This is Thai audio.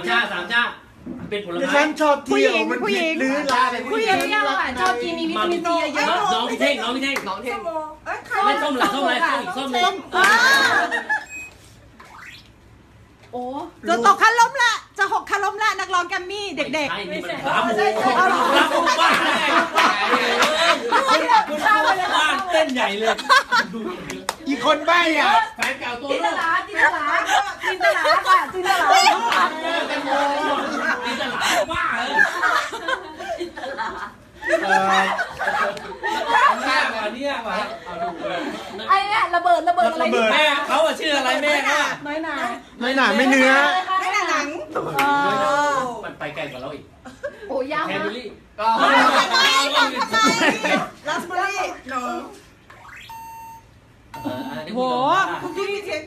ามชาสามชาเป็นผลดิไม้ฉันชอบผู้เที่หยวญิงมันผู้หผิญิดงหรือลาเป็นผู้หญิงเนี่ยอะชอบกินมีวิตามินซีเยอะน้องพี่เท่งน้องพี่เท่งน้องเทส้นมโอเอ้ยใครไม่ส้มหลักส้มอะไรส้มอีกส้มหนึงๆอ่าโอ้จะตกคันล้มละ จะหกคันล้มละนักร้องแกรมมี่เด็กใช่นี่มันรับรับบ้าได้คุณบ้านเต้นใหญ่เลยอีกคนใบ้อะแฟนเก่าตัวจินลูตกลาจินตลาจินตลาค่ะจินตลา นี่จะหลาบ้าเลย เอ่อเนี่ยว่ะเนี่ยว่ะเอาดูเลยไอ้เนี่ยระเบิดระเบิดอะไรระเบิดแม่เขาอะชื่ออะไรแม่เขาอะน้อยหนาไม่หนาไม่เนื้อไม่หนาหนังมันไปไกลกว่าเราอีกโอ้ยากแคมากมเบอรี่ราสเบอร์รี่หนูเอออันนี้โหคุณคุกกี้เทียน